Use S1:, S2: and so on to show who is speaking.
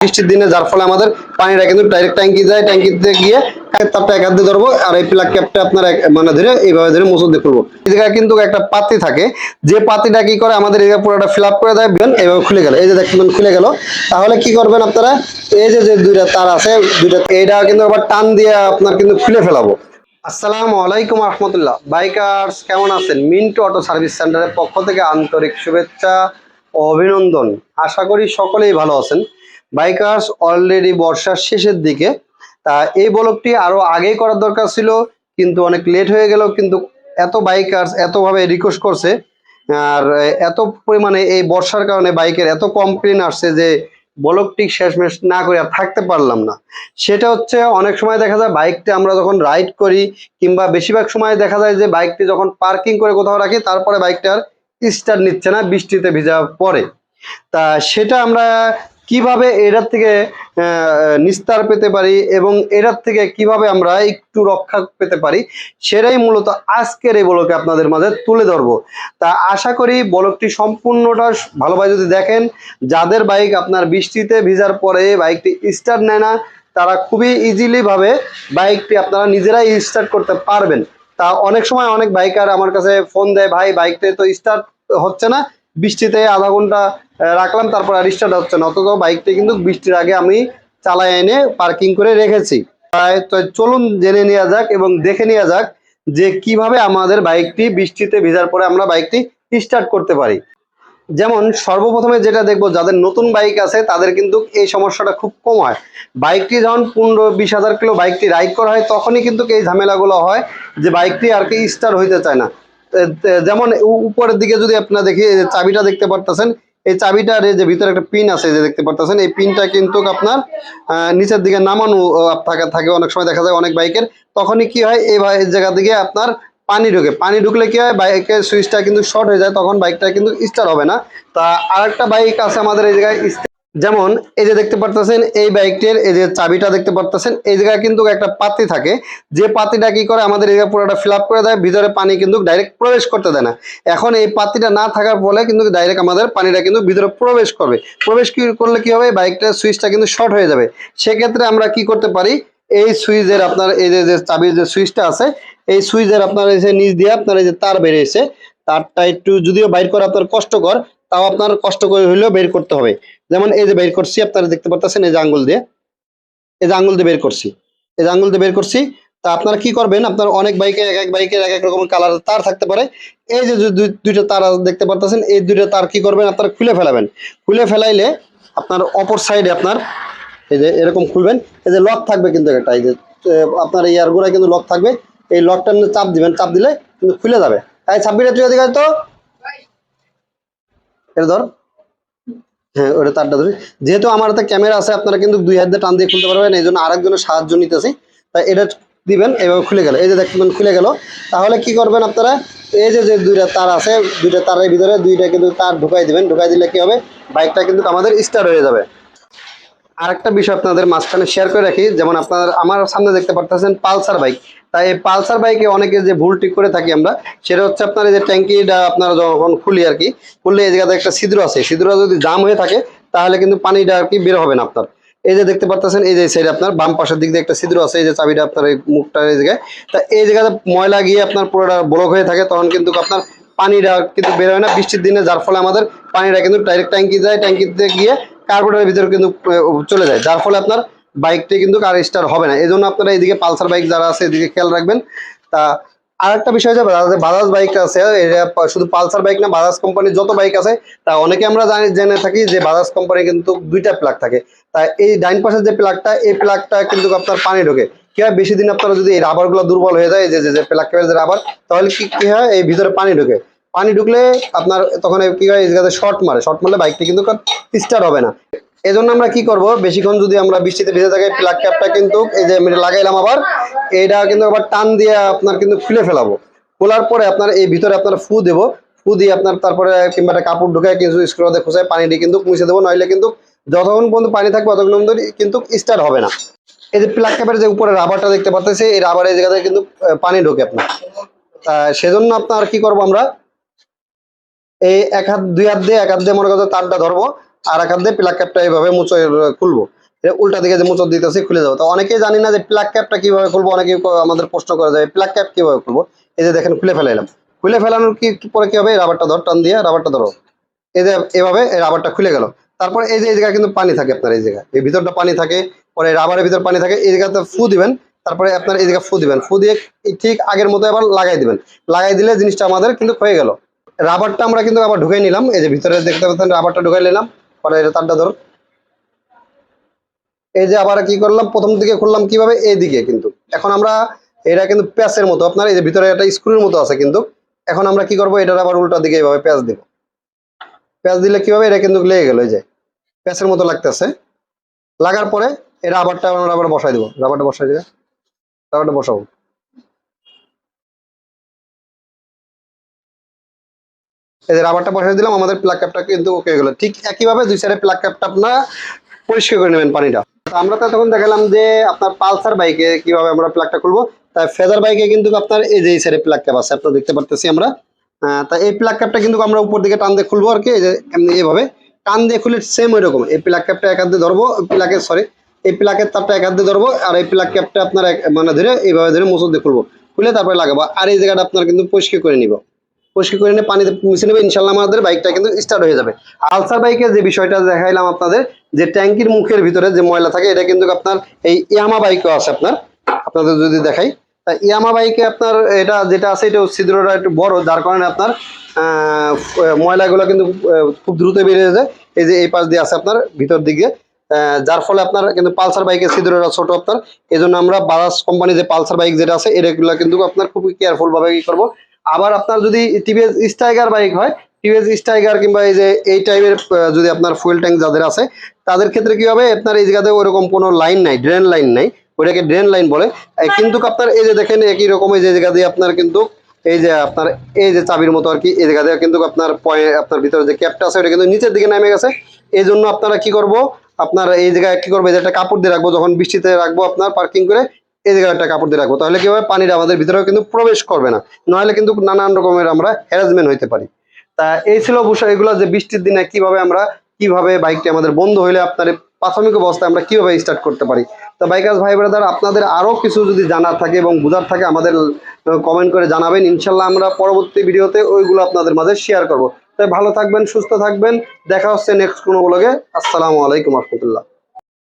S1: বৃষ্টির দিনে, যার ফলে আমাদের পানিটা কিন্তু ডাইরেক্ট ট্যাঙ্কি যায়, ট্যাঙ্কিতে গিয়ে তারটা এক হাত ধরবো, আর এই প্লাগ ক্যাপটা আপনার মানে ধরে এইভাবে ধরে মুসুর দিয়ে খুলবো এই কিন্তু একটা পাতি থাকে। যে পাতিটা কি করে, আমাদের এই পুরোটা ফিল আপ করে দেয় এইভাবে খুলে গেল। এই যে দেখবেন খুলে গেল। তাহলে কি করবেন আপনারা? এই যে যে দুইটা তার আছে, দুইটা এইটা কিন্তু আবার টান দিয়ে আপনার কিন্তু খুলে ফেলাবো। আসসালামু আলাইকুম রহমতুল্লাহ। বাইকার্স, কেমন আছেন? মিন্টু অটো সার্ভিস সেন্টারের পক্ষ থেকে আন্তরিক শুভেচ্ছা অভিনন্দন। আশা করি সকলেই ভালো আছেন। বাইকার্স অলরেডি বর্ষার শেষের দিকে। তা এই ব্লগটি আরও আগেই করার দরকার ছিল, কিন্তু অনেক লেট হয়ে গেল, কিন্তু এত বাইকার্স এতভাবে রিকোয়েস্ট করছে, আর এত পরিমাণে এই বর্ষার কারণে বাইকের এত কমপ্লেন আসছে যে ব্লগটি শেষমেশ না করে আর থাকতে পারলাম না। সেটা হচ্ছে অনেক সময় দেখা যায় বাইকটা আমরা যখন রাইড করি, কিংবা বেশিরভাগ সময় দেখা যায় যে বাইকটি যখন পার্কিং করে কোথাও রাখি, তারপরে বাইকটার স্টার্ট নিচ্ছে না, বৃষ্টিতে ভিজা পরে তা সেটা আমরা কীভাবে এটার থেকে নিস্তার পেতে পারি এবং এটার থেকে কীভাবে আমরা একটু রক্ষা পেতে পারি, সেটাই মূলত আজকের এই বলকে আপনাদের মাঝে তুলে ধরবো। তা আশা করি বলকটি সম্পূর্ণটা ভালোভাবে যদি দেখেন, যাদের বাইক আপনার বৃষ্টিতে ভিজার পরে বাইকটি স্টার্ট নেয় না, তারা খুবই ইজিলি ভাবে বাইকটি আপনারা নিজেরাই স্টার্ট করতে পারবেন। তা অনেক সময় অনেক বাইকার আমার কাছে ফোন দেয়, ভাই, বাইকটা তো স্টার্ট হচ্ছে না, বৃষ্টিতে আধা ঘণ্টা রাখলাম। তারপর আর স্টার্ট হচ্ছে না, অথচ বাইকটি কিন্তু বৃষ্টির আগে আমি চালায় এনে পার্কিং করে রেখেছি। তো চলুন জেনে নেওয়া যাক এবং দেখে নেওয়া যাক যে কীভাবে আমাদের বাইকটি বৃষ্টিতে ভিজার পরে আমরা বাইকটি স্টার্ট করতে পারি। যেমন, সর্বপ্রথমে যেটা দেখব, যাদের নতুন বাইক আছে, তাদের কিন্তু এই সমস্যাটা খুব কম হয়। বাইকটি যখন পনেরো বিশ হাজার কিলো বাইকটি রাইড করা হয়, তখনই কিন্তু এই ঝামেলাগুলো হয় যে বাইকটি আর কি স্টার্ট হইতে চায় না। যেমন উপরের দিকে যদি আপনারা দেখি চাবিটা দেখতে পারতেছেন এই চাবিটার যে ভিতরে একটা পিন আছে যে দেখতে পারতেছেন, এই পিনটা কিন্তু আপনার নিচের দিকে নামানো থাকে থাকে, অনেক সময় দেখা যায় অনেক বাইকের, তখনই কি হয়, এই জায়গা দিকে আপনার পানি ঢুকে। পানি ঢুকলে কি হয় বাইকের সুইচটা কিন্তু শর্ট হয়ে যায়, তখন বাইকটা কিন্তু স্টার্ট হবে না। তা আরেকটা বাইক আছে আমাদের এই জায়গায় যেমন, এই যে দেখতে পারতেছেন, এই বাইকটির, এই যে চাবিটা দেখতে পারতেছেন, এই জায়গায় কিন্তু একটা পাতি থাকে। যে পাতিটা কি করে, আমাদের এই পুরোটা ফিল করে দেয়, ভিতরে পানি কিন্তু ডাইরেক্ট প্রবেশ করতে দেয় না। এখন এই পাতিটা না থাকার ফলে কিন্তু ডাইরেক্ট আমাদের পানিটা কিন্তু ভিতরে প্রবেশ করবে। প্রবেশ করলে কি হবে বাইকটার সুইচটা কিন্তু শর্ট হয়ে যাবে। সেক্ষেত্রে আমরা কি করতে পারি, এই সুইচের আপনার এই যে যে চাবির যে সুইচটা আছে, এই সুইচের আপনার এই যে নিচ দিয়ে আপনার এই যে তার বেরিয়েছে তারটা একটু যদিও বাইর করা আপনার কষ্টকর, তাও আপনার কষ্ট করে হইলেও বের করতে হবে। যেমন এই যে বের করছি, আপনারা দেখতে পাচ্ছেন এই যে আঙ্গুল দিয়ে। এই যে আঙ্গুল দিয়ে বের করছি। এই যে আঙ্গুল দিয়ে বের করছি, তা আপনারা কি করবেন? আপনার অনেক বাইকে, এক এক বাইকের এক এক রকম কালার তার থাকতে পারে। এই যে দুইটা তার দেখতে পারতেছেন, এই দুইটা তার কি করবেন? আপনারা খুলে ফেলাবেন। খুলে ফেলাইলে আপনার অপর সাইডে আপনার এই যে এরকম খুলবেন। এই যে লক থাকবে কিন্তু একটা, এই যে আপনার এই ইয়ারগুড়ায় কিন্তু লক থাকবে। এই লকটা চাপ দিবেন, চাপ দিলে কিন্তু খুলে যাবে। তাই ছাব্বিটা তুই আয় তো। এটা ধর। হ্যাঁ ওটা তারটা ধরি। যেহেতু আমার হাতে ক্যামেরা আছে, আপনারা কিন্তু দুই হাত টান দিয়ে খুলতে পারবেন, এই জন্য আরেকজনের সাহায্য নিতেছি। তাই এটা দিবেন, এভাবে খুলে গেল। এই যে দেখবেন খুলে গেল। তাহলে কি করবেন আপনারা? এই যে যে দুইটা তার আছে, দুইটা তারের ভিতরে দুইটা কিন্তু তার ঢুকাই দিবেন। ঢুকাই দিলে কি হবে? বাইকটা কিন্তু আমাদের স্টার্ট হয়ে যাবে। আরেকটা বিষয় আপনাদের মাঝখানে শেয়ার করে রাখি, যেমন আপনার আমার সামনে দেখতে পারতেছেন পালসার বাইক। তাই পালসার বাইকে অনেকে যে ভুল ঠিক করে থাকি আমরা, সেটা হচ্ছে আপনার এই যে ট্যাঙ্কিটা আপনারা যখন খুলি আর কি, খুললে এই জায়গাতে একটা ছিদ্র আছে ছিদ্র যদি জাম হয়ে থাকে, তাহলে কিন্তু পানিটা আর কি বের হবে না আপনার। এই যে দেখতে পারতেছেন, এই যে সাইড আপনার বাম পাশের দিক দিয়ে একটা ছিদ্র আছে, এই যে চাবিটা আপনার এই মুখটা এই জায়গায়। তা এই জায়গাতে ময়লা গিয়ে আপনার পুরোটা ব্লক হয়ে থাকে, তখন কিন্তু আপনার পানিটা কিন্তু বের হয় না। বৃষ্টির দিনে যার ফলে আমাদের পানিটা কিন্তু ডাইরেক্ট ট্যাঙ্কি যায়, ট্যাঙ্কিতে গিয়ে কার্বোরেটরের ভিতরে কিন্তু চলে যায়। যার ফলে আপনার বাইকটি কিন্তু আর স্টার্ট হবে না। এই জন্য আপনারা এইদিকে পালসার বাইক যারা আছে, এদিকে খেয়াল রাখবেন। তা আরেকটা বিষয় হচ্ছে, বাজাজ বাইক আছে। শুধু পালসার বাইক না, বাজাজ কোম্পানির যত বাইক আছে, তা অনেকে আমরা জানি, জেনে থাকি যে বাজাজ কোম্পানি কিন্তু দুইটা প্লাগ থাকে। তা এই ডাইন পাশের যে প্লাগটা এই প্লাগটা কিন্তু আপনার পানি ঢোকে। কি হয়, বেশি দিন আপনারা যদি এই রাবারগুলো দুর্বল হয়ে যায়, যে যে- যে প্লাগ যে রাবার তাহলে কি কি হয়, এই ভিতরে পানি ঢোকে। পানি ঢুকলে আপনার তখন কি হয়, এই জায়গাতে শর্ট মারে। শর্ট মারলে বাইকটি কিন্তু স্টার্ট হবে না। এই জন্য আমরা কি করব, বেশিক্ষণ যদি আমরা বৃষ্টিতে ভিজে থাকি প্লাগ ক্যাপটা কিন্তু এই যে আমি লাগাইলাম আবার, এইটা কিন্তু আবার টান দিয়ে আপনার কিন্তু খুলে ফেলাবো। খোলার পরে আপনার এই ভিতরে আপনার ফু দেবো। ফু দিয়ে আপনার তারপরে কিংবা একটা কাপড় ঢুকায় কিছু স্ক্রু দিয়ে খুঁজে পানি দিয়ে কিন্তু মুছে দেবো। নইলে কিন্তু যতক্ষণ পর্যন্ত পানি থাকবে ততক্ষণ কিন্তু স্টার্ট হবে না। এই যে প্লাগ ক্যাপের যে উপরে রাবারটা দেখতে পাচ্ছেছি এই রাবারের জায়গাতে কিন্তু পানি ঢোকে আপনার। সেজন্য আপনার কি করব আমরা এই এক হাত, দুই হাত দিয়ে, এক হাত দিয়ে মনে করো তারটা ধরবো, আর এক হাত দিয়ে প্লাগ ক্যাপটা এইভাবে মুচো খুলবো। উল্টা দিকে যে মুচো দিতেছি, খুলে যাব। তো অনেকেই জানি না যে প্লাগ ক্যাপটা কীভাবে খুলবো, অনেকেই আমাদের প্রশ্ন করা যায় প্লাগ ক্যাপ কীভাবে খুলবো। এই যে দেখেন, খুলে ফেলাইলাম। খুলে ফেলানোর কি পরে কি হবে? রাবারটা ধর, টান দিয়ে রাবারটা ধরো। এই যে এভাবে রাবারটা খুলে গেল। তারপর এই যে, এই জায়গায় কিন্তু পানি থাকে আপনার, এই জায়গায়। এই ভিতরটা পানি থাকে, পরে রাবারের ভিতর পানি থাকে, এই জায়গাতে ফু দিবেন, তারপরে আপনার এই জায়গায় ফু দিবেন। ফু দিয়ে ঠিক আগের মতো আবার লাগাই দিবেন। লাগাই দিলে জিনিসটা আমাদের কিন্তু হয়ে গেল। রাবারটা আমরা কিন্তু আবার ঢুকাই নিলাম। এই যে ভিতরে দেখতে পাচ্ছেন রাবারটা ঢুকাই নিলাম। পরে এটা তারটা ধর এই যে আবার কি করলাম? প্রথম দিকে খুললাম কীভাবে? এই দিকে কিন্তু। এখন আমরা এটা কিন্তু প্যাচের মতো, আপনার এই যে ভিতরে একটা স্ক্রুর মতো আছে কিন্তু। এখন আমরা কি করব? এটার আবার উল্টা দিকে এইভাবে প্যাচ দিব। প্যাচ দিলে কীভাবে? এটা কিন্তু লেগে গেল, এই যে। প্যাচের মতো লাগতেছে। লাগার পরে এই রাবারটা আমরা আবার বসাই দেবো। রাবারটা বসাই দিবে রাবারটা বসাবো। এই রাবারটা বসাই দিলাম, আমাদের প্লাগ ক্যাপটা কিন্তু ওকে গেলো। ঠিক একইভাবে দুই সাইডে প্লাগ ক্যাপটা আপনারা পরিষ্কার করে নেবেন পানিটা। আমরা তো তখন দেখালাম যে আপনার পালসার বাইকে কীভাবে আমরা প্লাগটা খুলবো। তাই ফেদার বাইকে কিন্তু আপনার এই যে এই সাইডে প্লাগ ক্যাপ আছে, আপনারা দেখতে পারতেছি আমরা। তা এই প্লাগ ক্যাপটা কিন্তু আমরা উপর দিকে টান দিয়ে খুলবো আর কি এমনি এইভাবে টান দিয়ে খুলে সেম ওই রকম এই প্লাগ ক্যাপটা এক ধরবো প্লাগের সরি এই প্লাগের তারটা এক ধরবো আর এই প্লাগ ক্যাপটা আপনার মানে ধরে এইভাবে ধরে মুসুর দিয়ে খুলবো। খুলে তারপরে লাগাবো। আর এই জায়গাটা আপনার কিন্তু পরিষ্কার করে নিব। পরিষ্কার করে নিয়ে পানিতে মিশে নেবে, ইনশাল্লাহ আমাদের বাইকটা কিন্তু স্টার্ট হয়ে যাবে। আলসার বাইকের যে বিষয়টা দেখাইলাম আপনাদের, যে ট্যাঙ্কির মুখের ভিতরে যে ময়লা থাকে, এটা কিন্তু আপনার এই ইয়ামা বাইকও আছে আপনার। আপনাদের যদি দেখাই, তা ইয়ামা বাইকে আপনার এটা যেটা আছে, এটা ছিদ্রটা একটু বড়, যার কারণে আপনার ময়লাগুলো কিন্তু খুব দ্রুত বেরিয়ে যায়। এই যে এই পাশ দিয়ে আছে আপনার ভিতর দিকে যার ফলে আপনার কিন্তু পালসার বাইকের ছিদ্রটা ছোট আপনার। এই আমরা বাজাজ কোম্পানি যে পালসার বাইক যেটা আছে এগুলো কিন্তু আপনার খুবই কেয়ারফুল ভাবে কি করব। আবার আপনার যদি টিভিএস স্টাইগার বাইক হয় টিভিএস স্টাইগার কিংবা এই যে এই টাইপের যদি আপনার ফুয়েল ট্যাঙ্ক যাদের আছে তাদের ক্ষেত্রে কি হবে? আপনার এই জায়গাতে ওরকম কোনো লাইন নাই ড্রেন লাইন নাই। ওটাকে ড্রেন লাইন বলে। কিন্তু আপনার এই যে দেখেন একই রকম এই যে জায়গা দিয়ে আপনার কিন্তু এই যে আপনার এই যে চাবির মতো আর কি এই জায়গা দিয়ে কিন্তু আপনার পয়ে- আপনার ভিতরে যে ক্যাপটা আছে ওটা কিন্তু নিচের দিকে নেমে গেছে। এই জন্য আপনারা কি করব? আপনার এই জায়গায় কি করব? একটা কাপড় দিয়ে রাখব যখন বৃষ্টিতে রাখব আপনার পার্কিং করে এই জায়গায় একটা কাপড় দিয়ে রাখব, তাহলে কি হবে? পানিটা আমাদের ভিতরেও কিন্তু প্রবেশ করবে না। নাহলে কিন্তু নানান রকমের আমরা হ্যারাসমেন্ট হইতে পারি। তা এই ছিল বিষয় এগুলো যে বৃষ্টির দিনে কীভাবে আমরা, কীভাবে বাইকটি আমাদের বন্ধ হইলে আপনার প্রাথমিক অবস্থায় আমরা কীভাবে স্টার্ট করতে পারি। তো বাইকার্স ভাই ব্রাদার আপনাদের আরও কিছু যদি জানার থাকে এবং বোঝার থাকে, আমাদের কমেন্ট করে জানাবেন। ইনশাল্লাহ আমরা পরবর্তী ভিডিওতে ওইগুলো আপনাদের মাঝে শেয়ার করব। তাই ভালো থাকবেন, সুস্থ থাকবেন। দেখা হচ্ছে নেক্সট কোনো ব্লগে আসসালামু আলাইকুম রহমতুল্লাহ।